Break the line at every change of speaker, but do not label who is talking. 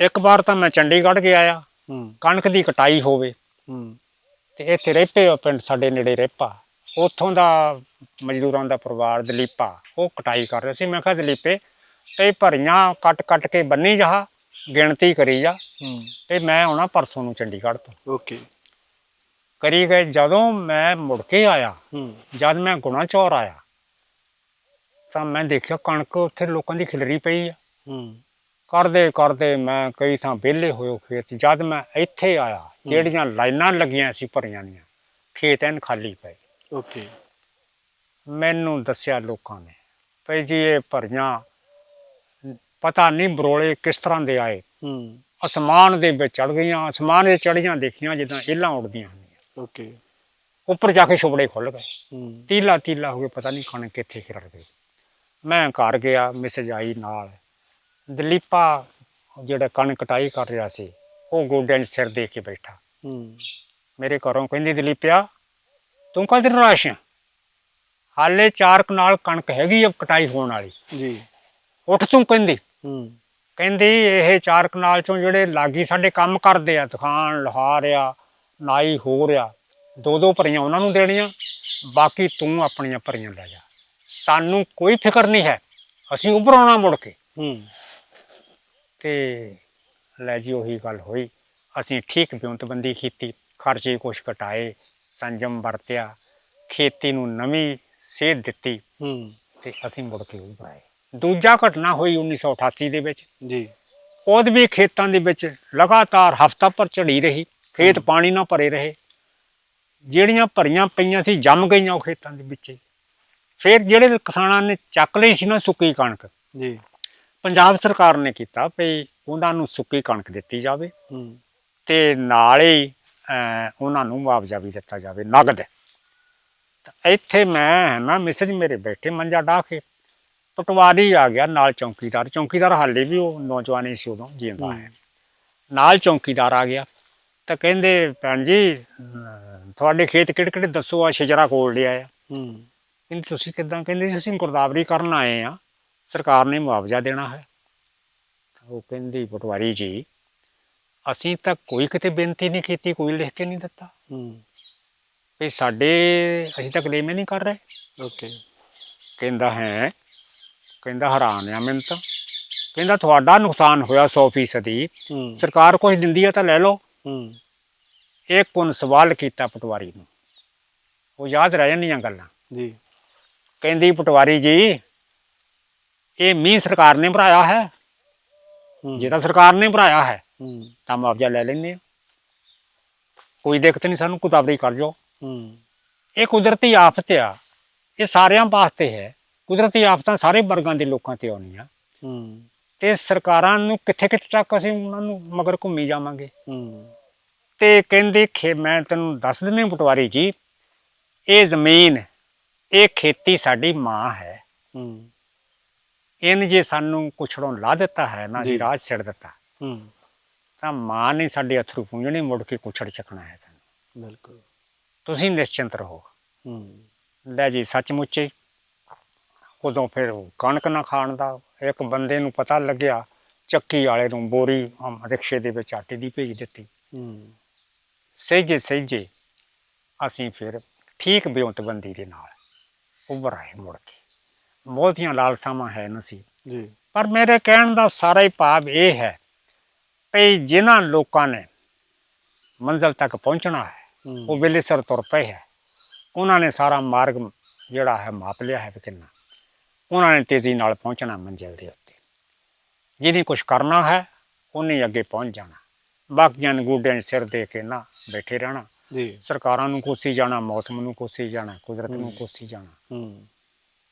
ਇੱਕ ਵਾਰ ਤਾਂ ਮੈਂ ਚੰਡੀਗੜ੍ਹ ਗਿਆ ਆ।
ਹੂੰ।
ਕਣਕ ਦੀ ਕਟਾਈ ਹੋਵੇ।
ਹੂੰ।
ਤੇ ਇੱਥੇ ਰੇਪੇ ਆ ਪਿੰਡ ਸਾਡੇ ਨੇੜੇ ਰੇਪਾ। ਉੱਥੋਂ ਦਾ ਮਜ਼ਦੂਰਾਂ ਦਾ ਪਰਿਵਾਰ ਦਲੀਪਾ ਉਹ ਕਟਾਈ ਕਰ ਰਿਹਾ ਸੀ। ਮੈਂ ਕਿਹਾ ਦਲੀਪੇ ਇਹ ਭਰੀਆਂ ਕੱਟ ਕੱਟ ਕੇ ਬੰਨੀ ਜਾ ਗਿਣਤੀ ਕਰੀ ਜਾ।
ਹੂੰ।
ਤੇ ਮੈਂ ਆਉਣਾ ਪਰਸੋਂ ਨੂੰ ਚੰਡੀਗੜ੍ਹ ਤੋਂ।
ਓਕੇ।
ਕਰੀ ਗਏ ਜਦੋਂ ਮੈਂ ਮੁੜ ਕੇ ਆਇਆ
ਹੂੰ।
ਜਦ ਮੈਂ ਗੁਣਾ ਚੌਰ ਆਇਆ ਤਾਂ ਮੈਂ ਦੇਖਿਆ ਕਣਕ ਉੱਥੇ ਲੋਕਾਂ ਦੀ ਖਿਲਰੀ ਪਈ ਆ।
ਹੂੰ।
ਕਰਦੇ ਕਰਦੇ ਮੈਂ ਕਈ ਥਾਂ ਵਿਹਲੇ ਹੋਏ ਖੇਤ ਜਦ ਮੈਂ ਇੱਥੇ ਆਇਆ ਜਿਹੜੀਆਂ ਲਾਈਨਾਂ ਲੱਗੀਆਂ ਸੀ ਭਰੀਆਂ ਦੀਆਂ ਖੇਤ ਐਨ ਖਾਲੀ ਪਏ।
ਓਕੇ।
ਮੈਨੂੰ ਦੱਸਿਆ ਲੋਕਾਂ ਨੇ ਭਈ ਜੀ ਇਹ ਭਰੀਆਂ ਪਤਾ ਨਹੀਂ ਬਰੋਲੇ ਕਿਸ ਤਰ੍ਹਾਂ ਦੇ ਆਏ।
ਹੂੰ।
ਅਸਮਾਨ ਦੇ ਵਿੱਚ ਚੜ ਗਈਆਂ ਅਸਮਾਨ ਦੇ ਚੜੀਆਂ ਦੇਖੀਆਂ ਜਿੱਦਾਂ ਇੱਲਾਂ ਉੱਡਦੀਆਂ ਹੁੰਦੀਆਂ।
ਓਕੇ।
ਉੱਪਰ ਜਾ ਕੇ ਛੁਪੜੇ ਖੁੱਲ ਗਏ। ਤੀਲਾ ਤੀਲਾ ਹੋ ਕੇ ਪਤਾ ਨਹੀਂ ਕਣਕ ਕਿੱਥੇ ਖਿਲਰ ਗਈ। ਮੈਂ ਘਰ ਗਿਆ ਮਿਸਜ ਆਈ ਨਾਲ। ਦਲੀਪਾ ਜਿਹੜਾ ਕਣਕ ਕਟਾਈ ਕਰ ਰਿਹਾ ਸੀ ਉਹ ਗੋਡਿਆਂ 'ਚ ਸਿਰ ਦੇ ਕੇ ਬੈਠਾ।
ਹੂੰ।
ਮੇਰੇ ਘਰੋਂ ਕਹਿੰਦੀ ਦਲੀਪਿਆ ਤੂੰ ਕਦ ਰਾਸ਼ ਹਾਲੇ ਚਾਰ ਕਨਾਲ ਕਣਕ ਹੈਗੀ ਆ ਕਟਾਈ ਹੋਣ ਵਾਲੀ।
ਜੀ।
ਉੱਠ ਤੂੰ ਕਹਿੰਦੀ।
ਹੂੰ।
ਕਹਿੰਦੀ ਇਹ ਚਾਰ ਕਨਾਲ ਚੋਂ ਜਿਹੜੇ ਲਾਗੀ ਸਾਡੇ ਕੰਮ ਕਰਦੇ ਆ ਦੁਕਾਨ ਲੁਹਾਰ ਆ ਨਾਈ ਹੋ ਰਿਆ ਦੋ ਦੋ ਭਰੀਆਂ ਉਹਨਾਂ ਨੂੰ ਦੇਣੀਆਂ ਬਾਕੀ ਤੂੰ ਆਪਣੀਆਂ ਭਰੀਆਂ ਲੈ ਜਾ। ਸਾਨੂੰ ਕੋਈ ਫਿਕਰ ਨਹੀਂ ਹੈ। ਅਸੀਂ ਉੱਭਰ ਆਉਣਾ ਮੁੜ ਕੇ।
ਹੂੰ।
ਤੇ ਲੈ ਜੀ ਉਹੀ ਗੱਲ ਹੋਈ। ਅਸੀਂ ਠੀਕ ਬਿਉਂਤਬੰਦੀ ਕੀਤੀ ਖਰਚੇ ਕੁਛ ਘਟਾਏ ਸੰਜਮ ਵਰਤਿਆ ਖੇਤੀ ਨੂੰ ਨਵੀਂ ਸੇਧ ਦਿੱਤੀ
ਹੂੰ।
ਤੇ ਅਸੀਂ ਮੁੜ ਕੇ ਉੱਭਰ ਆਏ ਦੂਜਾ ਘਟਨਾ ਹੋਈ 1988 ਦੇ ਵਿੱਚ।
ਜੀ।
ਉਹਦੇ ਵੀ ਖੇਤਾਂ ਦੇ ਵਿੱਚ ਲਗਾਤਾਰ ਹਫ਼ਤਾ ਭਰ ਝੜੀ ਰਹੀ ਖੇਤ ਪਾਣੀ ਨਾਲ ਭਰੇ ਰਹੇ। ਜਿਹੜੀਆਂ ਭਰੀਆਂ ਪਈਆਂ ਸੀ ਜੰਮ ਗਈਆਂ ਉਹ ਖੇਤਾਂ ਦੇ ਵਿੱਚ। ਫਿਰ ਜਿਹੜੇ ਕਿਸਾਨਾਂ ਨੇ ਚੱਕ ਲਈ ਸੀ ਨਾ ਸੁੱਕੀ ਕਣਕ
ਜੀ।
ਪੰਜਾਬ ਸਰਕਾਰ ਨੇ ਕੀਤਾ ਵੀ ਉਹਨਾਂ ਨੂੰ ਸੁੱਕੀ ਕਣਕ ਦਿੱਤੀ ਜਾਵੇ ਤੇ ਨਾਲੇ ਹੀ, ਉਹਨਾਂ ਨੂੰ ਮੁਆਵਜ਼ਾ ਵੀ ਦਿੱਤਾ ਜਾਵੇ ਨਗਦ। ਇੱਥੇ ਮੈਂ ਨਾ ਮਿਸਜ ਮੇਰੇ ਬੈਠੇ ਮੰਜਾ ਢਾ ਕੇ ਪਟਵਾਰੀ ਆ ਗਿਆ ਨਾਲ ਚੌਕੀਦਾਰ ਚੌਕੀਦਾਰ ਹਾਲੇ ਵੀ ਉਹ ਨੌਜਵਾਨ ਸੀ ਉਦੋਂ ਜਿੰਦਾ ਹੈ। ਨਾਲ ਚੌਕੀਦਾਰ ਆ ਗਿਆ। ਤਾਂ ਕਹਿੰਦੇ ਭੈਣ ਜੀ ਤੁਹਾਡੇ ਖੇਤ ਕਿਹੜੇ ਕਿਹੜੇ ਦੱਸੋ ਆ ਸ਼ਜਰਾ ਕੋਲ ਲਿਆ ਆ
ਹੂੰ।
ਕਹਿੰਦੇ ਤੁਸੀਂ ਕਿੱਦਾਂ? ਕਹਿੰਦੇ ਅਸੀਂ ਗੁਰਦਾਵਰੀ ਕਰਨ ਆਏ ਆ ਸਰਕਾਰ ਨੇ ਮੁਆਵਜ਼ਾ ਦੇਣਾ ਹੈ। ਉਹ ਕਹਿੰਦੀ ਪਟਵਾਰੀ ਜੀ ਅਸੀਂ ਤਾਂ ਕੋਈ ਕਿਤੇ ਬੇਨਤੀ ਨਹੀਂ ਕੀਤੀ ਕੋਈ ਲਿਖ ਕੇ ਨਹੀਂ ਦਿੱਤਾ।
ਹੂੰ।
ਵੀ ਸਾਡੇ ਅਸੀਂ ਤਾਂ ਕਲੇਮ ਨਹੀਂ ਕਰ ਰਹੇ।
ਓਕੇ।
ਕਹਿੰਦਾ ਹੈ ਕਹਿੰਦਾ ਹੈਰਾਨ ਆ ਮੈਨੂੰ ਤਾਂ। ਕਹਿੰਦਾ ਤੁਹਾਡਾ ਨੁਕਸਾਨ ਹੋਇਆ 100%
ਹੂੰ।
ਸਰਕਾਰ ਕੁਝ ਦਿੰਦੀ ਆ ਤਾਂ ਲੈ ਲਓ।
ਹੂੰ।
ਇੱਕ ਕੋਨ ਸਵਾਲ ਕੀਤਾ ਪਟਵਾਰੀ ਨੂੰ। ਉਹ ਯਾਦ ਰਹਿ ਜਾਂਦੀਆਂ ਗੱਲਾਂ।
ਜੀ।
ਕਹਿੰਦੀ ਪਟਵਾਰੀ ਜੀ ਇਹ ਮੀਂਹ ਸਰਕਾਰ ਨੇ ਭਰਾਇਆ ਹੈ। ਜੇ ਤਾਂ ਸਰਕਾਰ ਨੇ ਭਰਾਇਆ ਹੈ ਤਾਂ ਮੁਆਵਜ਼ਾ ਲੈ ਲੈਂਦੇ ਆ ਕੋਈ ਦਿੱਕਤ ਨਹੀਂ ਸਾਨੂੰ ਕੁਤਾਬਰੀ ਕਰ ਜਾਓ।
ਹੂੰ।
ਇਹ ਕੁਦਰਤੀ ਆਫਤ ਆ ਇਹ ਸਾਰਿਆਂ ਵਾਸਤੇ ਹੈ। ਕੁਦਰਤੀ ਆਫਤਾਂ ਸਾਰੇ ਵਰਗਾਂ ਦੇ ਲੋਕਾਂ ਤੇ ਆਉਣੀਆਂ।
ਹੂੰ।
ਤੇ ਸਰਕਾਰਾਂ ਨੂੰ ਕਿੱਥੇ ਕਿੱਥੇ ਤੱਕ ਅਸੀਂ ਉਹਨਾਂ ਨੂੰ ਮਗਰ ਘੁੰਮੀ ਜਾਵਾਂਗੇ। ਤੇ ਕਹਿੰਦੇ ਖੇ ਮੈਂ ਤੈਨੂੰ ਦੱਸ ਦਿੰਦੇ ਹਾਂ ਪਟਵਾਰੀ ਜੀ ਇਹ ਜ਼ਮੀਨ ਇਹ ਖੇਤੀ ਸਾਡੀ ਮਾਂ ਹੂੰ। ਇਹਨ ਜੇ ਸਾਨੂੰ ਕੁਛੜੋਂ ਲਾ ਦਿੱਤਾ ਹੈ ਨਾ
ਜੀ।
ਰਾਜ ਛੱਡ ਦਿੱਤਾ
ਹੂੰ
ਤਾਂ ਮਾਂ ਨੇ ਸਾਡੇ ਅਥਰੂ ਪੂੰਝਣੇ ਮੁੜ ਕੇ ਕੁਛੜ ਚੱਕਣਾ ਹੈ ਸਾਨੂੰ।
ਬਿਲਕੁਲ।
ਤੁਸੀਂ ਨਿਸ਼ਚਿੰਤ ਰਹੋ।
ਹੂੰ।
ਲੈ ਜੀ ਸੱਚਮੁੱਚ ਉਦੋਂ ਫਿਰ ਕਣਕ ਨਾ ਖਾਣ ਦਾ ਇੱਕ ਬੰਦੇ ਨੂੰ ਪਤਾ ਲੱਗਿਆ ਚੱਕੀ ਵਾਲੇ ਨੂੰ ਬੋਰੀ ਰਿਕਸ਼ੇ ਦੇ ਵਿੱਚ ਆਟੇ ਦੀ ਭੇਜ ਦਿੱਤੀ।
ਹੂੰ।
ਸਹਿਜੇ ਸਹਿਜੇ ਅਸੀਂ ਫਿਰ ਠੀਕ ਬਿਉਂਤਬੰਦੀ ਦੇ ਨਾਲ ਉੱਭਰ ਆਏ ਮੁੜ ਕੇ। ਬਹੁਤੀਆਂ ਲਾਲਸਾਵਾਂ ਹੈ ਨਾ ਸੀ
ਜੀ।
ਪਰ ਮੇਰੇ ਕਹਿਣ ਦਾ ਸਾਰਾ ਹੀ ਭਾਵ ਇਹ ਹੈ ਕਿ ਜਿਨ੍ਹਾਂ ਲੋਕਾਂ ਨੇ ਮੰਜ਼ਲ ਤੱਕ ਪਹੁੰਚਣਾ ਹੈ ਉਹ ਵੇਲੇ ਸਿਰ ਤੁਰ ਪਏ ਹੈ। ਉਹਨਾਂ ਨੇ ਸਾਰਾ ਮਾਰਗ ਜਿਹੜਾ ਹੈ ਮਾਪ ਲਿਆ ਹੈ ਕਿੰਨਾ। ਉਹਨਾਂ ਨੇ ਤੇਜ਼ੀ ਨਾਲ ਪਹੁੰਚਣਾ ਮੰਜ਼ਿਲ ਦੇ ਉੱਤੇ। ਜਿਹਨੇ ਕੁਝ ਕਰਨਾ ਹੈ ਉਹਨੇ ਅੱਗੇ ਪਹੁੰਚ ਜਾਣਾ। ਬਾਕੀਆਂ ਨੂੰ ਗੋਡਿਆਂ 'ਚ ਸਿਰ ਦੇ ਕੇ ਨਾ ਬੈਠੇ ਰਹਿਣਾ।
ਜੀ।
ਸਰਕਾਰਾਂ ਨੂੰ ਕੋਸੀ ਜਾਣਾ ਮੌਸਮ ਨੂੰ ਕੋਸੀ ਜਾਣਾ ਕੁਦਰਤ ਨੂੰ ਕੋਸੀ ਜਾਣਾ।
ਹੂੰ।